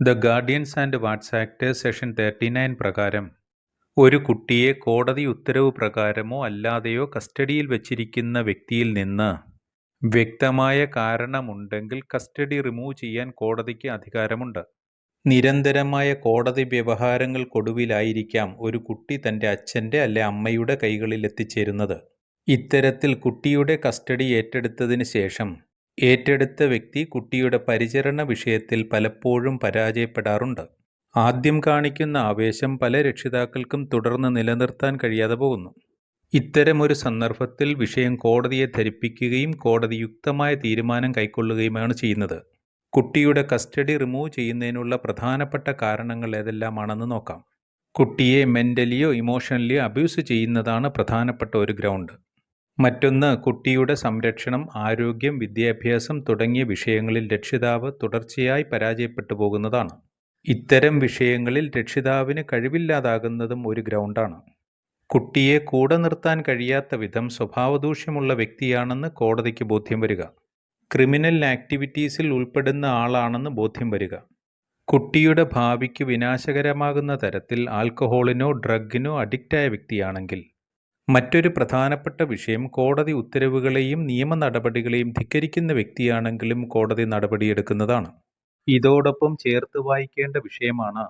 The guardians and wards act section thirty nine പ്രകാരം ഒരു കുട്ടിയെ കോടതി ഉത്തരവ് പ്രകാരമോ അല്ലാതെയോ കസ്റ്റഡിയിൽ വച്ചിരിക്കുന്ന വ്യക്തിയിൽ നിന്ന് വ്യക്തമായ കാരണമുണ്ടെങ്കിൽ കസ്റ്റഡി റിമൂവ് ചെയ്യാൻ കോടതിക്ക് അധികാരമുണ്ട്. നിരന്തരമായ കോടതി വ്യവഹാരങ്ങൾക്കൊടുവിലായിരിക്കാം ഒരു കുട്ടി തന്റെ അച്ഛന്റെ അല്ലെ അമ്മയുടെ കൈകളിൽ എത്തിച്ചേരുന്നത്. ഇത്തരത്തിൽ കുട്ടിയുടെ കസ്റ്റഡി ഏറ്റെടുത്തതിന് ശേഷം ഏറ്റെടുത്ത വ്യക്തി കുട്ടിയുടെ പരിചരണ വിഷയത്തിൽ പലപ്പോഴും പരാജയപ്പെടാറുണ്ട്. ആദ്യം കാണിക്കുന്ന ആവേശം പല രക്ഷിതാക്കൾക്കും തുടർന്ന് നിലനിർത്താൻ കഴിയാതെ പോകുന്നു. ഇത്തരമൊരു സന്ദർഭത്തിൽ വിഷയം കോടതിയെ ധരിപ്പിക്കുകയും കോടതി യുക്തമായ തീരുമാനം കൈക്കൊള്ളുകയുമാണ് ചെയ്യുന്നത്. കുട്ടിയുടെ കസ്റ്റഡി റിമൂവ് ചെയ്യുന്നതിനുള്ള പ്രധാനപ്പെട്ട കാരണങ്ങൾ ഏതെല്ലാമാണെന്ന് നോക്കാം. കുട്ടിയെ മെന്റലിയോ ഇമോഷണലിയോ അബ്യൂസ് ചെയ്യുന്നതാണ് പ്രധാനപ്പെട്ട ഒരു ഗ്രൗണ്ട്. മറ്റൊന്ന് കുട്ടിയുടെ സംരക്ഷണം ആരോഗ്യം വിദ്യാഭ്യാസം തുടങ്ങിയ വിഷയങ്ങളിൽ രക്ഷിതാവ് തുടർച്ചയായി പരാജയപ്പെട്ടു പോകുന്നതാണ്. ഇത്തരം വിഷയങ്ങളിൽ രക്ഷിതാവിന് കഴിവില്ലാതാകുന്നതും ഒരു ഗ്രൗണ്ടാണ്. കുട്ടിയെ കൂടെ നിർത്താൻ കഴിയാത്ത വിധം സ്വഭാവദൂഷ്യമുള്ള വ്യക്തിയാണെന്ന് കോടതിക്ക് ബോധ്യം വരിക. ക്രിമിനൽ ആക്ടിവിറ്റീസിൽ ഉൾപ്പെടുന്ന ആളാണെന്ന് ബോധ്യം വരിക. കുട്ടിയുടെ ഭാവിക്ക് വിനാശകരമാകുന്ന തരത്തിൽ ആൽക്കഹോളിനോ ഡ്രഗിനോ അഡിക്റ്റായ വ്യക്തിയാണെങ്കിൽ മറ്റൊരു പ്രധാനപ്പെട്ട വിഷയം കോടതി ഉത്തരവുകളെയും നിയമ നടപടികളെയും ധിക്കരിക്കുന്ന വ്യക്തിയാണെങ്കിലും കോടതി നടപടിയെടുക്കുന്നതാണ്. ഇതോടൊപ്പം ചേർത്ത് വായിക്കേണ്ട വിഷയമാണ്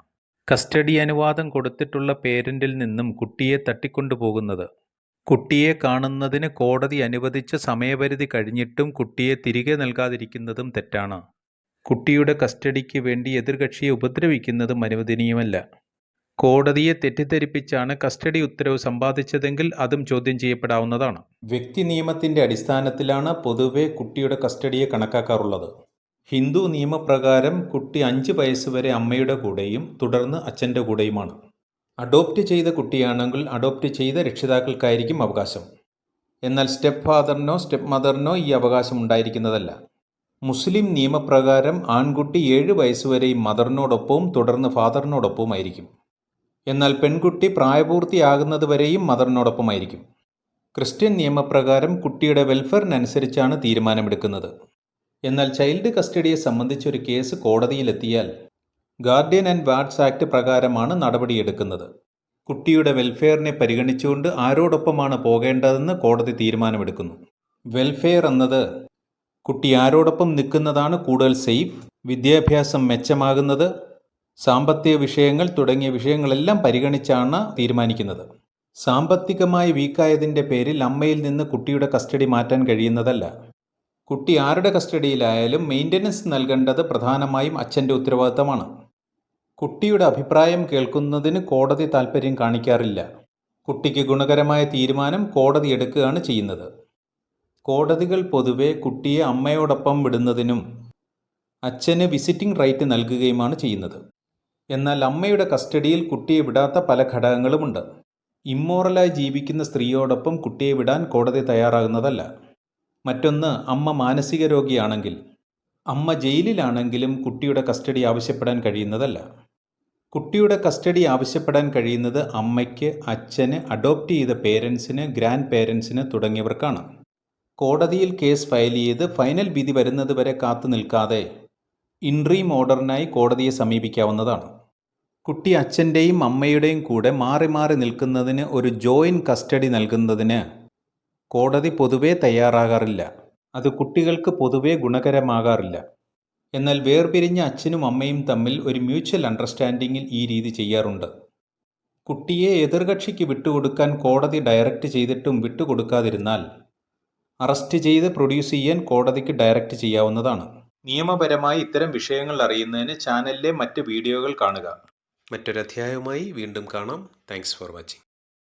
കസ്റ്റഡി അനുവാദം കൊടുത്തിട്ടുള്ള പേരന്റിൽ നിന്നും കുട്ടിയെ തട്ടിക്കൊണ്ടുപോകുന്നത്. കുട്ടിയെ കാണുന്നതിന് കോടതി അനുവദിച്ച സമയപരിധി കഴിഞ്ഞിട്ടും കുട്ടിയെ തിരികെ നൽകാതിരിക്കുന്നതും തെറ്റാണ്. കുട്ടിയുടെ കസ്റ്റഡിക്ക് വേണ്ടി എതിർകക്ഷിയെ ഉപദ്രവിക്കുന്നതും അനുവദനീയമല്ല. കോടതിയെ തെറ്റിദ്ധരിപ്പിച്ചാണ് കസ്റ്റഡി ഉത്തരവ് സമ്പാദിച്ചതെങ്കിൽ അതും ചോദ്യം ചെയ്യപ്പെടാവുന്നതാണ്. വ്യക്തി നിയമത്തിന്റെ അടിസ്ഥാനത്തിലാണ് പൊതുവെ കുട്ടിയുടെ കസ്റ്റഡിയെ കണക്കാക്കാറുള്ളത്. ഹിന്ദു നിയമപ്രകാരം കുട്ടി അഞ്ച് വയസ്സ് വരെ അമ്മയുടെ കൂടെയും തുടർന്ന് അച്ഛന്റെ കൂടെയുമാണ്. അഡോപ്റ്റ് ചെയ്ത കുട്ടിയാണെങ്കിൽ അഡോപ്റ്റ് ചെയ്ത രക്ഷിതാക്കൾക്കായിരിക്കും അവകാശം. എന്നാൽ സ്റ്റെപ്പ് ഫാദറിനോ സ്റ്റെപ്പ് മദറിനോ ഈ അവകാശം ഉണ്ടായിരിക്കുന്നതല്ല. മുസ്ലിം നിയമപ്രകാരം ആൺകുട്ടി ഏഴ് വയസ്സുവരെയും മദറിനോടൊപ്പവും തുടർന്ന് ഫാദറിനോടൊപ്പവുമായിരിക്കും. എന്നാൽ പെൺകുട്ടി പ്രായപൂർത്തിയാകുന്നതുവരെയും മദറിനോടൊപ്പമായിരിക്കും. ക്രിസ്ത്യൻ നിയമപ്രകാരം കുട്ടിയുടെ വെൽഫെയറിനനുസരിച്ചാണ് തീരുമാനമെടുക്കുന്നത്. എന്നാൽ ചൈൽഡ് കസ്റ്റഡിയെ സംബന്ധിച്ചൊരു കേസ് കോടതിയിലെത്തിയാൽ ഗാർഡിയൻ ആൻഡ് വാർഡ്സ് ആക്ട് പ്രകാരമാണ് നടപടിയെടുക്കുന്നത്. കുട്ടിയുടെ വെൽഫെയറിനെ പരിഗണിച്ചുകൊണ്ട് ആരോടൊപ്പമാണ് പോകേണ്ടതെന്ന് കോടതി തീരുമാനമെടുക്കുന്നു. വെൽഫെയർ എന്നത് കുട്ടി ആരോടൊപ്പം നിൽക്കുന്നതാണ് കൂടുതൽ സേഫ് വിദ്യാഭ്യാസം മെച്ചമാകുന്നത് സാമ്പത്തിക വിഷയങ്ങൾ തുടങ്ങിയ വിഷയങ്ങളെല്ലാം പരിഗണിച്ചാണ് തീരുമാനിക്കുന്നത്. സാമ്പത്തികമായി വീക്കായതിന്റെ പേരിൽ അമ്മയിൽ നിന്ന് കുട്ടിയുടെ കസ്റ്റഡി മാറ്റാൻ കഴിയുന്നതല്ല. കുട്ടി ആരുടെ കസ്റ്റഡിയിലായാലും മെയിന്റനൻസ് നൽകേണ്ടത് പ്രധാനമായും അച്ഛന്റെ ഉത്തരവാദിത്തമാണ്. കുട്ടിയുടെ അഭിപ്രായം കേൾക്കുന്നതിന് കോടതി താൽപ്പര്യം കാണിക്കാറില്ല. കുട്ടിക്ക് ഗുണകരമായ തീരുമാനം കോടതി എടുക്കുകയാണ് ചെയ്യുന്നത്. കോടതികൾ പൊതുവെ കുട്ടിയെ അമ്മയോടൊപ്പം വിടുന്നതിനും അച്ഛന് വിസിറ്റിംഗ് റൈറ്റ് നൽകുകയുമാണ് ചെയ്യുന്നത്. എന്നാൽ അമ്മയുടെ കസ്റ്റഡിയിൽ കുട്ടിയെ വിടാത്ത പല ഘടകങ്ങളുമുണ്ട്. ഇമ്മോറലായി ജീവിക്കുന്ന സ്ത്രീയോടൊപ്പം കുട്ടിയെ വിടാൻ കോടതി തയ്യാറാകുന്നതല്ല. മറ്റൊന്ന് അമ്മ മാനസിക രോഗിയാണെങ്കിൽ. അമ്മ ജയിലിലാണെങ്കിലും കുട്ടിയുടെ കസ്റ്റഡി ആവശ്യപ്പെടാൻ കഴിയുന്നതല്ല. കുട്ടിയുടെ കസ്റ്റഡി ആവശ്യപ്പെടാൻ കഴിയുന്നത് അമ്മയ്ക്ക് അച്ഛന് അഡോപ്റ്റ് ചെയ്ത പേരൻസിന് ഗ്രാൻഡ് പേരൻസിന് തുടങ്ങിയവർക്കാണ്. കോടതിയിൽ കേസ് ഫയൽ ചെയ്ത് ഫൈനൽ വിധി വരുന്നതുവരെ കാത്തു നിൽക്കാതെ ഇൻട്രീം ഓർഡറിനായി കോടതിയെ സമീപിക്കാവുന്നതാണ്. കുട്ടി അച്ഛന്റെയും അമ്മയുടെയും കൂടെ മാറി മാറി നിൽക്കുന്നതിന് ഒരു ജോയിന്റ് കസ്റ്റഡി നൽകുന്നതിന് കോടതി പൊതുവേ തയ്യാറാകാറില്ല. അത് കുട്ടികൾക്ക് പൊതുവേ ഗുണകരമാകാറില്ല. എന്നാൽ വേർപിരിഞ്ഞ അച്ഛനും അമ്മയും തമ്മിൽ ഒരു മ്യൂച്വൽ അണ്ടർസ്റ്റാൻഡിങ്ങിൽ ഈ രീതി ചെയ്യാറുണ്ട്. കുട്ടിയെ എതിർകക്ഷിക്ക് വിട്ടുകൊടുക്കാൻ കോടതി ഡയറക്റ്റ് ചെയ്തിട്ടും വിട്ടുകൊടുക്കാതിരുന്നാൽ അറസ്റ്റ് ചെയ്ത് പ്രൊഡ്യൂസ് ചെയ്യാൻ കോടതിക്ക് ഡയറക്റ്റ് ചെയ്യാവുന്നതാണ്. നിയമപരമായി ഇത്തരം വിഷയങ്ങൾ അറിയുന്നതിന് ചാനലിലെ മറ്റ് വീഡിയോകൾ കാണുക. മറ്റൊരധ്യായവുമായി വീണ്ടും കാണാം. Thanks for watching